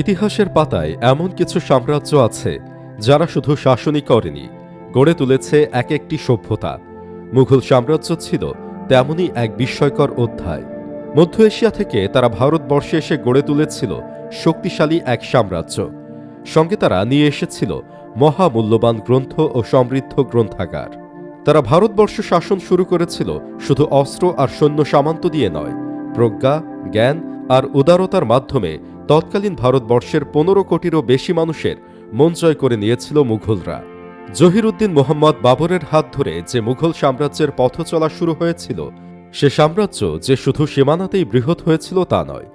ইতিহাসের পাতায় এমন কিছু সাম্রাজ্য আছে, যারা শুধু শাসনই করেনি, গড়ে তুলেছে এক একটি সভ্যতা। মুঘল সাম্রাজ্য ছিল তেমনই এক বিস্ময়কর অধ্যায়। মধ্য এশিয়া থেকে তারা ভারতবর্ষে এসে গড়ে তুলেছিল শক্তিশালী এক সাম্রাজ্য। সঙ্গে তারা নিয়ে এসেছিল মহামূল্যবান গ্রন্থ ও সমৃদ্ধ গ্রন্থাগার। তারা ভারতবর্ষ শাসন শুরু করেছিল শুধু অস্ত্র আর সৈন্য সামান্ত দিয়ে নয়, প্রজ্ঞা, জ্ঞান আর উদারতার মাধ্যমে তৎকালীন ভারতবর্ষের পনেরো কোটিরও বেশি মানুষের মন জয় করে নিয়েছিল মুঘলরা। জহিরুদ্দিন মোহাম্মদ বাবরের হাত ধরে যে মুঘল সাম্রাজ্যের পথ চলা শুরু হয়েছিল, সে সাম্রাজ্য যে শুধু সীমানাতেই বৃহৎ হয়েছিল তা নয়,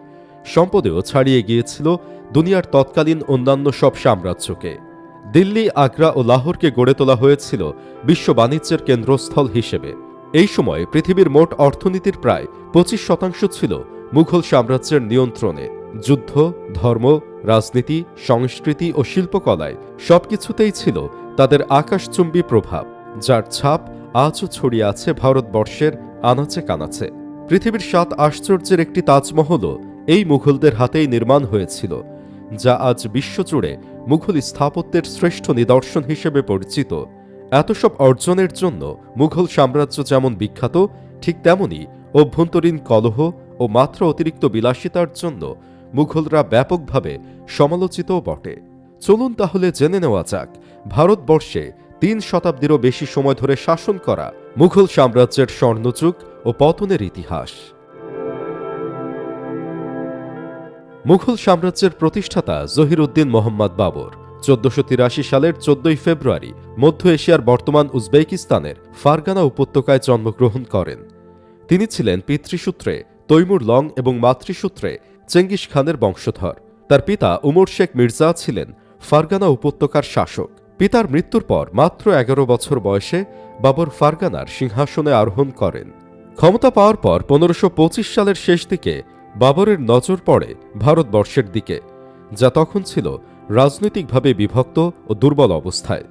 সম্পদেও ছাড়িয়ে গিয়েছিল দুনিয়ার তৎকালীন অন্যান্য সব সাম্রাজ্যকে। দিল্লি, আগ্রা ও লাহোরকে গড়ে তোলা হয়েছিল বিশ্ব বাণিজ্যের কেন্দ্রস্থল হিসেবে। এই সময় পৃথিবীর মোট অর্থনীতির প্রায় পঁচিশ শতাংশ ছিল মুঘল সাম্রাজ্যের নিয়ন্ত্রণে। যুদ্ধ, ধর্ম, রাজনীতি, সংস্কৃতি ও শিল্পকলায় সবকিছুতেই ছিল তাদের আকাশচুম্বী প্রভাব, যার ছাপ আজও ছড়িয়ে আছে ভারতবর্ষের আনাচে কানাচে। পৃথিবীর সাত আশ্চর্যের একটি তাজমহলও এই মুঘলদের হাতেই নির্মাণ হয়েছিল, যা আজ বিশ্বজুড়ে মুঘল স্থাপত্যের শ্রেষ্ঠ নিদর্শন হিসেবে পরিচিত। এত সব অর্জনের জন্য মুঘল সাম্রাজ্য যেমন বিখ্যাত, ঠিক তেমনি অভ্যন্তরীণ কলহ ও মাত্র অতিরিক্ত বিলাসিতার জন্য মুঘলরা ব্যাপকভাবে সমালোচিতও বটে। চলুন তাহলে জেনে নেওয়া যাক, ভারতবর্ষে তিন শতাব্দীরও বেশি সময় ধরে শাসন করা মুঘল সাম্রাজ্যের স্বর্ণযুগ ও পতনের ইতিহাস। মুঘল সাম্রাজ্যের প্রতিষ্ঠাতা জহিরুদ্দিন মোহাম্মদ বাবর চোদ্দশো তিরাশি সালের চোদ্দই ফেব্রুয়ারি মধ্য এশিয়ার বর্তমান উজবেকিস্তানের ফারগানা উপত্যকায় জন্মগ্রহণ করেন। তিনি ছিলেন পিতৃসূত্রে তৈমুর লং এবং মাতৃসূত্রে চেঙ্গিস খানের বংশধর। তার পিতা উমর শেখ মির্জা ছিলেন ফারগানা উপত্যকার শাসক। পিতার মৃত্যুর পর মাত্র এগারো বছর বয়সে বাবর ফারগানার সিংহাসনে আরোহণ করেন। ক্ষমতা পাওয়ার পর পনেরোশো সালের শেষ দিকে বাবরের নজর পড়ে ভারতবর্ষের দিকে, যা তখন ছিল রাজনৈতিকভাবে বিভক্ত ও দুর্বল অবস্থায়।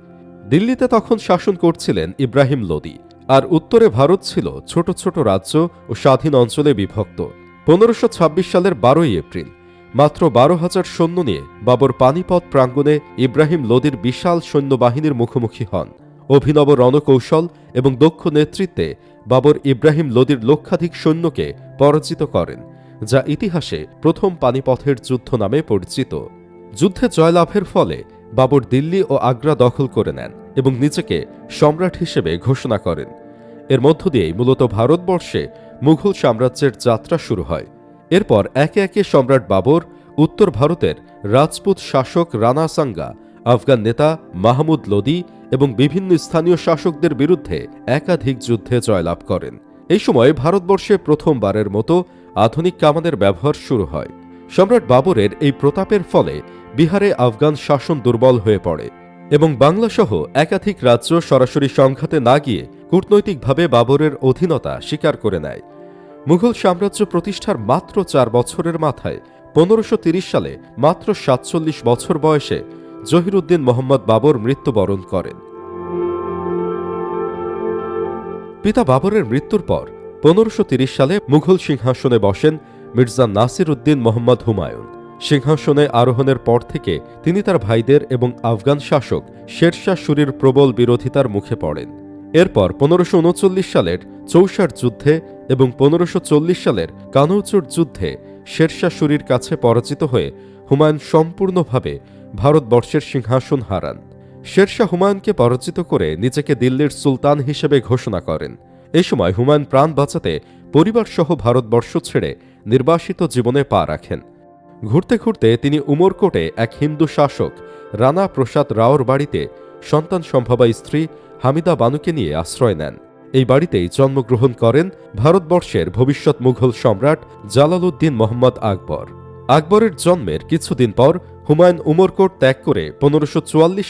দিল্লিতে তখন শাসন করছিলেন ইব্রাহিম লোদি, আর উত্তরে ভারত ছিল ছোট ছোট রাজ্য ও স্বাধীন অঞ্চলে বিভক্ত। পনেরোশো সালের বারোই এপ্রিল, মাত্র বারো হাজার সৈন্য নিয়ে বাবর পানিপথ প্রাঙ্গণে ইব্রাহিম লোদির বিশাল সৈন্যবাহিনীর মুখোমুখি হন। অভিনব রণকৌশল এবং দক্ষ নেতৃত্বে বাবর ইব্রাহিম লোদির লক্ষাধিক সৈন্যকে পরাজিত করেন, যা ইতিহাসে প্রথম পানিপথের যুদ্ধ নামে পরিচিত। যুদ্ধে জয়লাভের ফলে বাবর দিল্লি ও আগ্রা দখল করে নেন এবং নিজেকে সম্রাট হিসেবে ঘোষণা করেন। এর মধ্য দিয়েই মূলত ভারতবর্ষে মুঘল সাম্রাজ্যের যাত্রা শুরু হয়। এরপর একে একে সম্রাট বাবর, উত্তর ভারতের রাজপুত শাসক রানা সাঙ্গা, আফগান নেতা মাহমুদ লোদি এবং বিভিন্ন স্থানীয় শাসকদের বিরুদ্ধে একাধিক যুদ্ধে জয়লাভ করেন। এই সময় ভারতবর্ষে প্রথমবারের মতো আধুনিক কামানের ব্যবহার শুরু হয়। সম্রাট বাবরের এই প্রতাপের ফলে বিহারে আফগান শাসন দুর্বল হয়ে পড়ে এবং বাংলাসহ একাধিক রাজ্য সরাসরি সংঘাতে না গিয়ে কূটনৈতিকভাবে বাবরের অধীনতা স্বীকার করে নেয়। মুঘল সাম্রাজ্য প্রতিষ্ঠার মাত্র চার বছরের মাথায় পনেরোশো সালে মাত্র সাতচল্লিশ বছর বয়সে জহিরুদ্দিন মোহাম্মদ বাবর মৃত্যুবরণ করেন। পিতা বাবরের মৃত্যুর পর পনেরোশো সালে মুঘল সিংহাসনে বসেন মির্জা নাসির উদ্দিন মোহাম্মদ হুমায়ুন। সিংহাসনে আরোহণের পর থেকে তিনি তার ভাইদের এবং আফগান শাসক শেরশাহ সুরির প্রবল বিরোধিতার মুখে পড়েন। এরপর পনেরোশো সালের চৌসার যুদ্ধে এবং পনেরোশো চল্লিশ সালের কানৌচুর যুদ্ধে শেরশাহ সুরির কাছে পরাজিত হয়ে হুমায়ুন সম্পূর্ণভাবে ভারতবর্ষের সিংহাসন হারান। শেরশাহ হুমায়ুনকে পরাজিত করে নিজেকে দিল্লির সুলতান হিসেবে ঘোষণা করেন। এ সময় হুমায়ুন প্রাণ বাঁচাতে পরিবারসহ ভারতবর্ষ ছেড়ে নির্বাসিত জীবনে পা রাখেন। ঘুরতে ঘুরতে তিনি উমরকোটে এক হিন্দু শাসক রানা প্রসাদ রাওর বাড়িতে সন্তান সম্ভবা স্ত্রী হামিদা বানুকে নিয়ে আশ্রয় নেন। এই বাড়িতেই জন্মগ্রহণ করেন ভারতবর্ষের ভবিষ্যৎ মুঘল সম্রাট জালালউদ্দিন মোহাম্মদ আকবর। আকবরের জন্মের কিছুদিন পর হুমায়ুন উমরকোট ত্যাগ করে পনেরোশো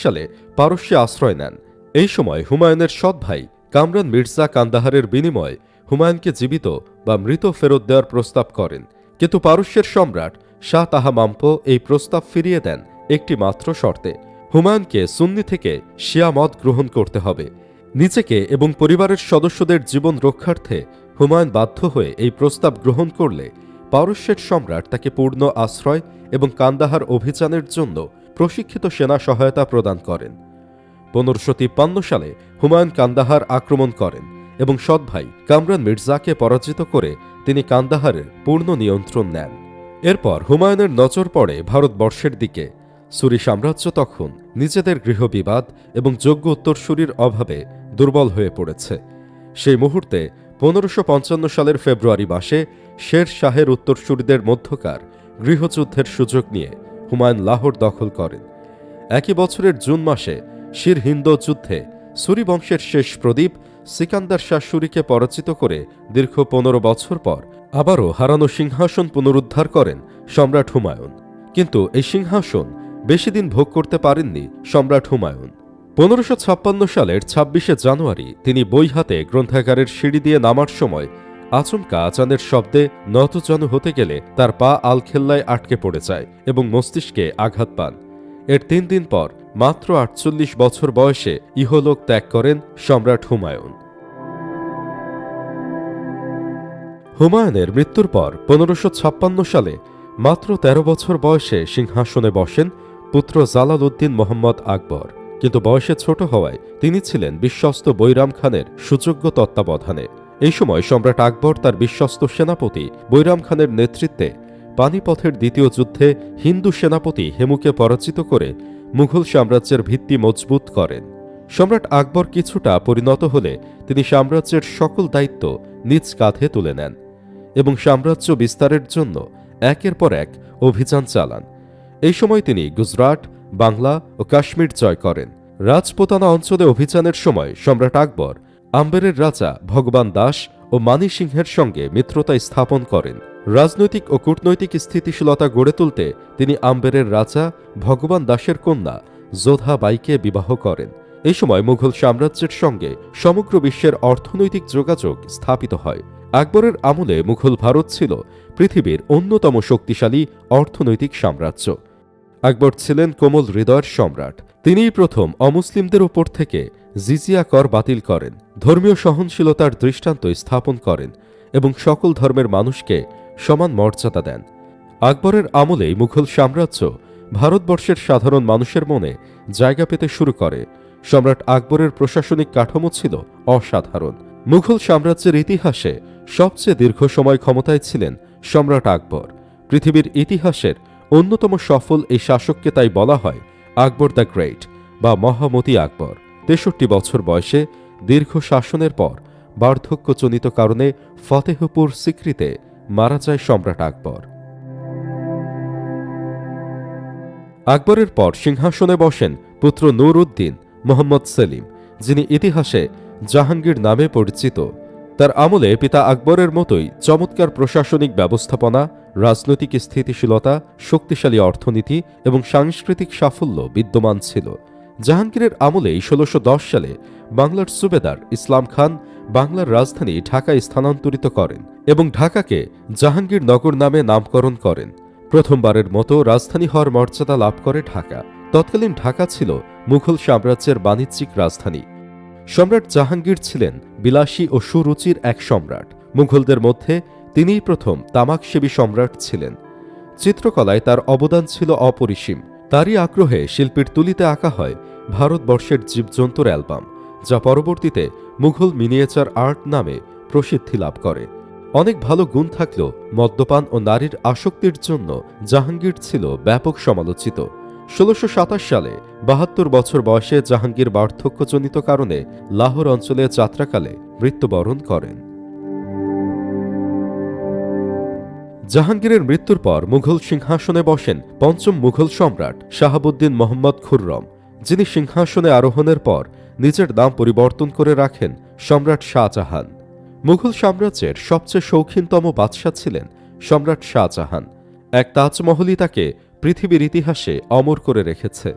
সালে পারস্যে আশ্রয় নেন। এই সময় হুমায়ুনের সৎ ভাই কামরান মির্জা কান্দাহারের বিনিময়ে হুমায়ুনকে জীবিত বা মৃত ফেরত দেওয়ার প্রস্তাব করেন। কিন্তু পারস্যের সম্রাট শাহ তাহা মাম্পো এই প্রস্তাব ফিরিয়ে দেন একটি মাত্র শর্তে। হুমায়ুনকে সুন্নি থেকে শিয়া মত গ্রহণ করতে হবে। নিজেকে এবং পরিবারের সদস্যদের জীবন রক্ষার্থে হুমায়ুন বাধ্য হয়ে এই প্রস্তাব গ্রহণ করলে পারস্যের সম্রাট তাকে পূর্ণ আশ্রয় এবং কান্দাহার অভিযানের জন্য প্রশিক্ষিত সেনা সহায়তা প্রদান করেন। পনেরোশো তিপ্পান্ন সালে হুমায়ুন কান্দাহার আক্রমণ করেন এবং সৎ ভাই কামরান মির্জাকে পরাজিত করে তিনি কান্দাহারের পূর্ণ নিয়ন্ত্রণ নেন। এরপর হুমায়ুনের নজর পড়ে ভারতবর্ষের দিকে। সুরি সাম্রাজ্য তখন নিজেদের গৃহবিবাদ এবং যোগ্য উত্তরসূরির অভাবে দুর্বল হয়ে পড়েছে। সেই মুহূর্তে পনেরোশো সালের ফেব্রুয়ারি মাসে শের শাহের উত্তরসূরিদের মধ্যকার গৃহযুদ্ধের সুযোগ নিয়ে হুমায়ুন লাহোর দখল করেন। একই বছরের জুন মাসে শির হিন্দ যুদ্ধে সুরি বংশের শেষ প্রদীপ সিকান্দার শাহ সুরিকে পরাজিত করে দীর্ঘ পনেরো বছর পর আবারও হারানো সিংহাসন পুনরুদ্ধার করেন সম্রাট হুমায়ুন। কিন্তু এই সিংহাসন বেশি দিন ভোগ করতে পারেননি সম্রাট হুমায়ুন। পনেরোশো ছাপ্পান্ন সালের ছাব্বিশে জানুয়ারি তিনি বই হাতে গ্রন্থাগারের সিঁড়ি দিয়ে নামার সময় আচমকা আচানের শব্দে নতজানু হতে গেলে তার পা আলখেল্লায় আটকে পড়ে যায় এবং মস্তিষ্কে আঘাত পান। এর তিন দিন পর মাত্র আটচল্লিশ বছর বয়সে ইহলোক ত্যাগ করেন সম্রাট হুমায়ুন। হুমায়ুনের মৃত্যুর পর পনেরোশো সালে মাত্র ১৩ বছর বয়সে সিংহাসনে বসেন পুত্র জালাল উদ্দিন মোহাম্মদ আকবর। কিন্তু বয়সে ছোট হওয়ায় তিনি ছিলেন বিশ্বস্ত বৈরাম খানের সুযোগ্য তত্ত্বাবধানে। এই সময় সম্রাট আকবর তার বিশ্বস্ত সেনাপতি বৈরাম খানের নেতৃত্বে পানিপথের দ্বিতীয় যুদ্ধে হিন্দু সেনাপতি হেমুকে পরাজিত করে মুঘল সাম্রাজ্যের ভিত্তি মজবুত করেন। সম্রাট আকবর কিছুটা পরিণত হলে তিনি সাম্রাজ্যের সকল দায়িত্ব নিজ কাঁধে তুলে নেন এবং সাম্রাজ্য বিস্তারের জন্য একের পর এক অভিযান চালান। এই সময় তিনি গুজরাট, বাংলা ও কাশ্মীর জয় করেন। রাজপোতানা অঞ্চলে অভিযানের সময় সম্রাট আকবর, আম্বেরের রাজা ভগবান দাস ও মানি সিংহের সঙ্গে মিত্রতা স্থাপন করেন। রাজনৈতিক ও কূটনৈতিক স্থিতিশীলতা গড়ে তুলতে তিনি আম্বেরের রাজা ভগবান দাসের কন্যা যোধা বাইকে বিবাহ করেন। এই সময় মুঘল সাম্রাজ্যের সঙ্গে সমগ্র বিশ্বের অর্থনৈতিক যোগাযোগ স্থাপিত হয়। আকবরের আমলে মুঘল ভারত ছিল পৃথিবীর অন্যতম শক্তিশালী অর্থনৈতিক সাম্রাজ্য। আকবর ছিলেন কোমল হৃদয়ের সম্রাট। তিনিই প্রথম অমুসলিমদের উপর থেকে জিজিয়া কর বাতিল করেন, ধর্মীয় সহনশীলতার দৃষ্টান্ত স্থাপন করেন এবং সকল ধর্মের মানুষকে সমান মর্যাদা দেন। আকবরের আমলেই মুঘল সাম্রাজ্য ভারতবর্ষের সাধারণ মানুষের মনে জায়গা পেতে শুরু করে। সম্রাট আকবরের প্রশাসনিক কাঠামো ছিল অসাধারণ। মুঘল সাম্রাজ্যের ইতিহাসে সবচেয়ে দীর্ঘ সময় ক্ষমতায় ছিলেন সম্রাট আকবর। পৃথিবীর ইতিহাসের অন্যতম সফল এই শাসককে তাই বলা হয় আকবর দ্য গ্রেট বা মহামতি আকবর। তেষট্টি বছর বয়সে দীর্ঘ শাসনের পর বার্ধক্যজনিত কারণে ফতেহপুর সিক্রিতে মারা যায় সম্রাট আকবর। আকবরের পর সিংহাসনে বসেন পুত্র নূর উদ্দিন মোহাম্মদ সেলিম, যিনি ইতিহাসে জাহাঙ্গীর নামে পরিচিত তার আমলে পিতা আকবরের মতোই চমৎকার প্রশাসনিক ব্যবস্থাপনা, রাজনৈতিক স্থিতিশীলতা, শক্তিশালী অর্থনীতি এবং সাংস্কৃতিক সাফল্য বিদ্যমান ছিল। জাহাঙ্গীরের আমলেই ষোলোশো সালে বাংলার সুবেদার ইসলাম খান বাংলার রাজধানী ঢাকায় স্থানান্তরিত করেন এবং ঢাকাকে জাহাঙ্গীরনগর নামে নামকরণ করেন। প্রথমবারের মতো রাজধানী হওয়ার মর্যাদা লাভ করে ঢাকা। তৎকালীন ঢাকা ছিল মুঘল সাম্রাজ্যের বাণিজ্যিক রাজধানী। সম্রাট জাহাঙ্গীর ছিলেন বিলাসী ও সুরুচির এক সম্রাট। মুঘলদের মধ্যে তিনিই প্রথম তামাকসেবী সম্রাট ছিলেন। চিত্রকলায় তার অবদান ছিল অপরিসীম। তারই আগ্রহে শিল্পীর তুলিতে আঁকা হয় ভারতবর্ষের জীবজন্তুর অ্যালবাম, যা পরবর্তীতে মুঘল মিনিয়েচার আর্ট নামে প্রসিদ্ধি লাভ করে। অনেক ভালো গুণ থাকলেও মদ্যপান ও নারীর আসক্তির জন্য জাহাঙ্গীর ছিল ব্যাপক সমালোচিত। ষোলোশো সালে বাহাত্তর বছর বয়সে জাহাঙ্গীর বার্ধক্যজনিত কারণে লাহোর অঞ্চলে যাত্রাকালে মৃত্যুবরণ করেন। জাহাঙ্গীরের মৃত্যুর পর মুঘল সিংহাসনে বসেন পঞ্চম মুঘল সম্রাট শাহাবুদ্দিন মোহাম্মদ খুররম, যিনি সিংহাসনে আরোহণের পর নিজের নাম পরিবর্তন করে রাখেন সম্রাট শাহজাহান। মুঘল সাম্রাজ্যের সবচেয়ে শৌখিনতম বাদশাহ ছিলেন সম্রাট শাহজাহান। এক তাজমহলই তাকে পৃথিবীর ইতিহাসে অমর করে রেখেছে।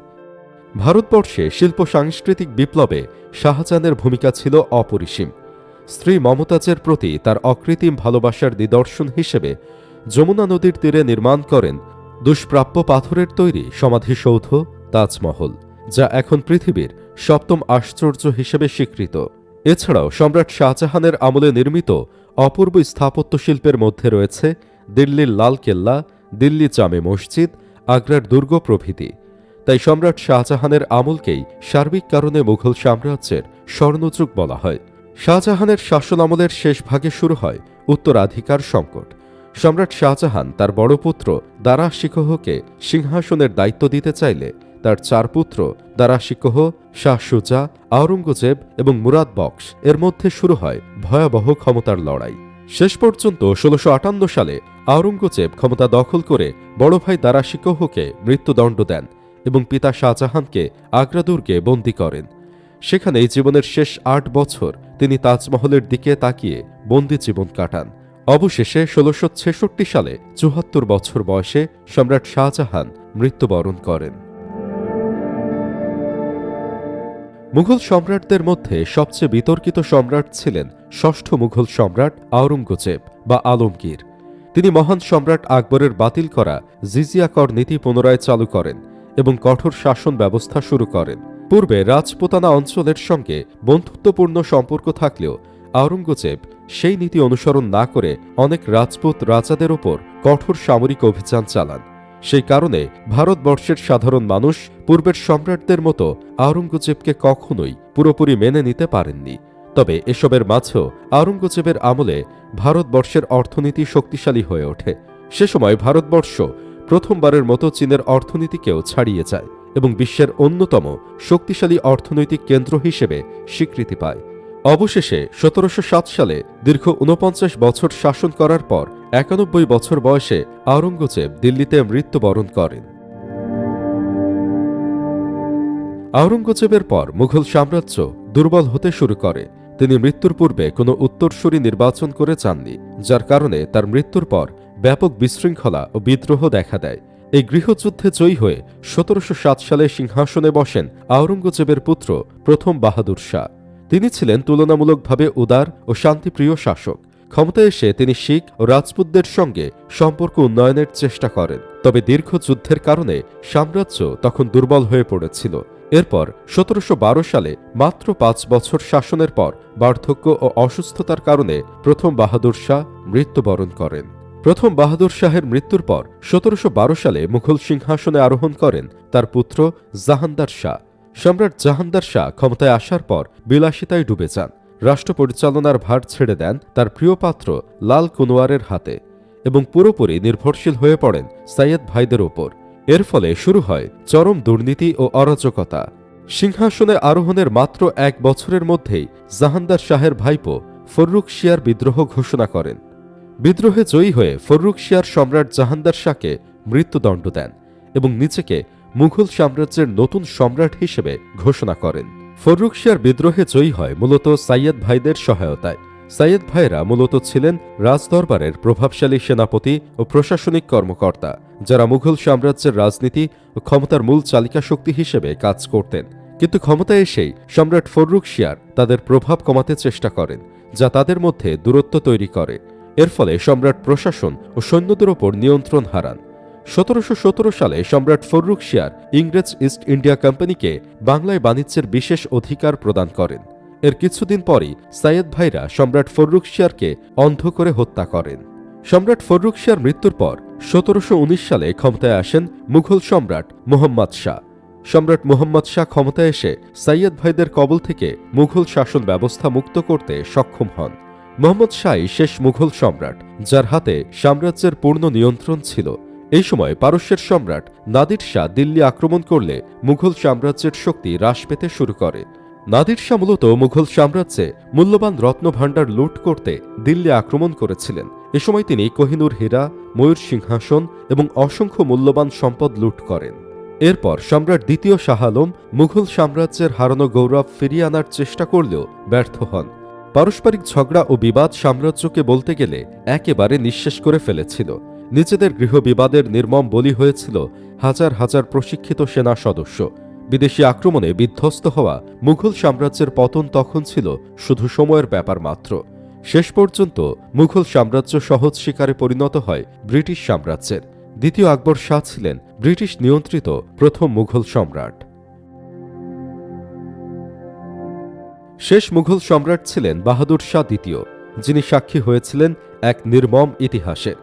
ভারতবর্ষে শিল্প সাংস্কৃতিক বিপ্লবে শাহজাহানের ভূমিকা ছিল অপরিসীম। স্ত্রী মমতাজের প্রতি তার অকৃত্রিম ভালোবাসার নিদর্শন হিসেবে যমুনা নদীর তীরে নির্মাণ করেন দুষ্প্রাপ্য পাথরের তৈরি সমাধিসৌধ তাজমহল, যা এখন পৃথিবীর সপ্তম আশ্চর্য হিসেবে স্বীকৃত। এছাড়াও সম্রাট শাহজাহানের আমলে নির্মিত অপূর্ব স্থাপত্য শিল্পের মধ্যে রয়েছে দিল্লির লাল কেল্লা দিল্লি জামে মসজিদ আগ্রার দুর্গ প্রভৃতি। তাই সম্রাট শাহজাহানের আমলকেই সার্বিক কারণে মুঘল সাম্রাজ্যের স্বর্ণযুগ বলা হয়। শাহজাহানের শাসন আমলের শেষ ভাগে শুরু হয় উত্তরাধিকার সংকট। সম্রাট শাহজাহান তার বড় পুত্র দারা শিকোহকে সিংহাসনের দায়িত্ব দিতে চাইলে তার চার পুত্র দারা শিকোহ শাহ সুজা আওরঙ্গজেব এবং মুরাদ বক্স এর মধ্যে শুরু হয় ভয়াবহ ক্ষমতার লড়াই। শেষ পর্যন্ত ষোলোশো আটান্ন সালে আওরঙ্গজেব ক্ষমতা দখল করে বড় ভাই দারা শিকোহকে মৃত্যুদণ্ড দেন এবং পিতা শাহজাহানকে আগ্রা দুর্গে বন্দী করেন। সেখানেই জীবনের শেষ আট বছর তিনি তাজমহলের দিকে তাকিয়ে বন্দি জীবন কাটান। অবশেষে ষোলোশো সালে চুহাত্তর বছর বয়সে সম্রাট শাহজাহান মৃত্যুবরণ করেন। মুঘল সম্রাটদের মধ্যে সবচেয়ে বিতর্কিত সম্রাট ছিলেন ষষ্ঠ মুঘল সম্রাট আওরঙ্গজেব বা আলমগীর। তিনি মহান সম্রাট আকবরের বাতিল করা জিজিয়া কর নীতি পুনরায় চালু করেন এবং কঠোর শাসন ব্যবস্থা শুরু করেন। পূর্বে রাজপুতানা অঞ্চলের সঙ্গে বন্ধুত্বপূর্ণ সম্পর্ক থাকলেও আওরঙ্গজেব সেই নীতি অনুসরণ না করে অনেক রাজপুত রাজাদের ওপর কঠোর সামরিক অভিযান চালান। সেই কারণে ভারতবর্ষের সাধারণ মানুষ পূর্বের সম্রাটদের মতো আওরঙ্গজেবকে কখনোই পুরোপুরি মেনে নিতে পারেননি। তবে এসবের মাঝেও আওরঙ্গজেবের আমলে ভারতবর্ষের অর্থনীতি শক্তিশালী হয়ে ওঠে। সে সময় ভারতবর্ষ প্রথমবারের মতো চীনের অর্থনীতিকেও ছাড়িয়ে যায় এবং বিশ্বের অন্যতম শক্তিশালী অর্থনৈতিক কেন্দ্র হিসেবে স্বীকৃতি পায়। অবশেষে সতেরোশো সাত সালে দীর্ঘ উনপঞ্চাশ বছর শাসন করার পর একানব্বই বছর বয়সে আওরঙ্গজেব দিল্লিতে মৃত্যুবরণ করেন। আওরঙ্গজেবের পর মুঘল সাম্রাজ্য দুর্বল হতে শুরু করে। তিনি মৃত্যুর পূর্বে কোনো উত্তরসূরি নির্বাচন করে চাননি, যার কারণে তার মৃত্যুর পর ব্যাপক বিশৃঙ্খলা ও বিদ্রোহ দেখা দেয়। এই গৃহযুদ্ধে জয়ী হয়ে সতেরোশো সাত সালে সিংহাসনে বসেন আওরঙ্গজেবের পুত্র প্রথম বাহাদুর শাহ। তিনি ছিলেন তুলনামূলকভাবে উদার ও শান্তিপ্রিয় শাসক। ক্ষমতায় এসে তিনি শিখ ও রাজপুতদের সঙ্গে সম্পর্ক উন্নয়নের চেষ্টা করেন। তবে দীর্ঘ যুদ্ধের কারণে সাম্রাজ্য তখন দুর্বল হয়ে পড়েছিল। এরপর সতেরোশো বারো সালে মাত্র পাঁচ বছর শাসনের পর বার্ধক্য ও অসুস্থতার কারণে প্রথম বাহাদুর শাহ মৃত্যুবরণ করেন। প্রথম বাহাদুর শাহের মৃত্যুর পর সতেরোশো বারো সালে মুঘল সিংহাসনে আরোহণ করেন তার পুত্র জাহানদার শাহ। সম্রাট জাহানদার শাহ ক্ষমতায় আসার পর বিলাসিতায় ডুবে যান। রাষ্ট্র পরিচালনার ভার ছেড়ে দেন তার প্রিয় পাত্র লাল কুনোয়ারের হাতে এবং পুরোপুরি নির্ভরশীল হয়ে পড়েন সাইয়েদ ভাইদের ওপর। এর ফলে শুরু হয় চরম দুর্নীতি ও অরাজকতা। সিংহাসনে আরোহণের মাত্র এক বছরের মধ্যেই জাহানদার শাহের ভাইপো ফররুখ শিয়ার বিদ্রোহ ঘোষণা করেন। বিদ্রোহে জয়ী হয়ে ফররুখ শিয়ার সম্রাট জাহানদার শাহকে মৃত্যুদণ্ড দেন এবং নিজেকে মুঘল সাম্রাজ্যের নতুন সম্রাট হিসেবে ঘোষণা করেন। ফররুখ শিয়ার বিদ্রোহে জয়ী হয় মূলত সাইয়েদ ভাইদের সহায়তায়। সাইয়েদ ভাইরা মূলত ছিলেন রাজদরবারের প্রভাবশালী সেনাপতি ও প্রশাসনিক কর্মকর্তা, যারা মুঘল সাম্রাজ্যের রাজনীতি ও ক্ষমতার মূল চালিকা শক্তি হিসেবে কাজ করতেন। কিন্তু ক্ষমতায় এসেই সম্রাট ফররুখ শিয়ার তাদের প্রভাব কমাতে চেষ্টা করেন, যা তাদের মধ্যে দূরত্ব তৈরি করে। এর ফলে সম্রাট প্রশাসন ও সৈন্যদের ওপর নিয়ন্ত্রণ হারান। সতেরোশো সতেরো সালে সম্রাট ফররুখ শিয়ার ইংরেজ ইস্ট ইন্ডিয়া কোম্পানিকে বাংলায় বাণিজ্যের বিশেষ অধিকার প্রদান করেন। এর কিছুদিন পরই সাইয়েদ ভাইরা সম্রাট ফররুখ শিয়ারকে অন্ধ করে হত্যা করেন। সম্রাট ফররুখ শিয়ার মৃত্যুর পর সতেরোশো উনিশ সালে ক্ষমতায় আসেন মুঘল সম্রাট মোহাম্মদ শাহ। সম্রাট মোহাম্মদ শাহ ক্ষমতায় এসে সাইয়েদ ভাইদের কবল থেকে মুঘল শাসন ব্যবস্থা মুক্ত করতে সক্ষম হন। মোহাম্মদ শাহই শেষ মুঘল সম্রাট, যার হাতে সাম্রাজ্যের পূর্ণ নিয়ন্ত্রণ ছিল। এই সময় পারস্যের সম্রাট নাদির শাহ দিল্লি আক্রমণ করলে মুঘল সাম্রাজ্যের শক্তি হ্রাস পেতে শুরু করে। নাদির শাহ মূলত মুঘল সাম্রাজ্যে মূল্যবান রত্নভাণ্ডার লুট করতে দিল্লি আক্রমণ করেছিলেন। এ সময় তিনি কোহিনুর হীরা, ময়ূর সিংহাসন এবং অসংখ্য মূল্যবান সম্পদ লুট করেন। এরপর সম্রাট দ্বিতীয় শাহ আলম মুঘল সাম্রাজ্যের হারানো গৌরব ফিরিয়ে আনার চেষ্টা করলেও ব্যর্থ হন। পারস্পরিক ঝগড়া ও বিবাদ সাম্রাজ্যকে বলতে গেলে একেবারে নিঃশেষ করে ফেলেছিল। নিজেদের গৃহবিবাদের নির্মম বলি হয়েছিল হাজার হাজার প্রশিক্ষিত সেনা সদস্য। বিদেশি আক্রমণে বিধ্বস্ত হওয়া মুঘল সাম্রাজ্যের পতন তখন ছিল শুধু সময়ের ব্যাপার মাত্র। শেষ পর্যন্ত মুঘল সাম্রাজ্য সহজ শিকারে পরিণত হয় ব্রিটিশ সাম্রাজ্যের। দ্বিতীয় আকবর শাহ ছিলেন ব্রিটিশ নিয়ন্ত্রিত প্রথম মুঘল সম্রাট। শেষ মুঘল সম্রাট ছিলেন বাহাদুর শাহ দ্বিতীয়, যিনি সাক্ষী হয়েছিলেন এক নির্মম ইতিহাসের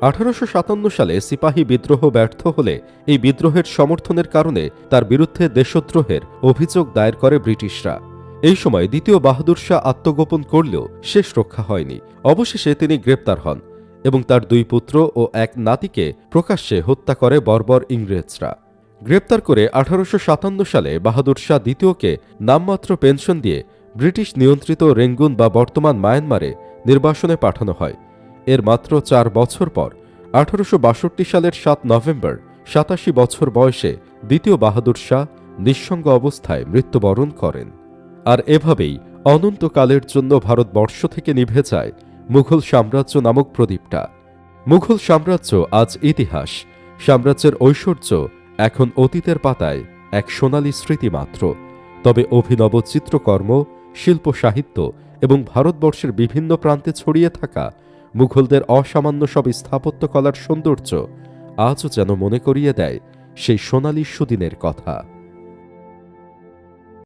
আঠারোশো সাতান্ন সালে সিপাহী বিদ্রোহ ব্যর্থ হলে এই বিদ্রোহের সমর্থনের কারণে তার বিরুদ্ধে দেশদ্রোহের অভিযোগ দায়ের করে ব্রিটিশরা। এই সময় দ্বিতীয় বাহাদুর শাহ আত্মগোপন করলেও শেষ রক্ষা হয়নি। অবশেষে তিনি গ্রেপ্তার হন এবং তার দুই পুত্র ও এক নাতিকে প্রকাশ্যে হত্যা করে বর্বর ইংরেজরা। গ্রেপ্তার করে আঠারোশো সাতান্ন সালে বাহাদুর শাহ দ্বিতীয়কে নামমাত্র পেনশন দিয়ে ব্রিটিশ নিয়ন্ত্রিত রেঙ্গুন বা বর্তমান মায়ানমারে নির্বাসনে পাঠানো হয়। এর মাত্র চার বছর পর, আঠারোশো বাষট্টি সালের সাত নভেম্বর, সাতাশি বছর বয়সে দ্বিতীয় বাহাদুর শাহ নিঃসঙ্গ অবস্থায় মৃত্যুবরণ করেন। আর এভাবেই অনন্তকালের জন্য ভারতবর্ষ থেকে নিভে যায় মুঘল সাম্রাজ্য নামক প্রদীপটা। মুঘল সাম্রাজ্য আজ ইতিহাস, সাম্রাজ্যের ঐশ্বর্য এখন অতীতের পাতায় এক সোনালী স্মৃতি মাত্র। তবে অভিনব চিত্রকর্ম, শিল্প সাহিত্য এবং ভারতবর্ষের বিভিন্ন প্রান্তে ছড়িয়ে থাকা মুঘলদের অসামান্য সব স্থাপত্যকলার সৌন্দর্য আজও যেন মনে করিয়ে দেয় সেই সোনালী সুদিনের কথা।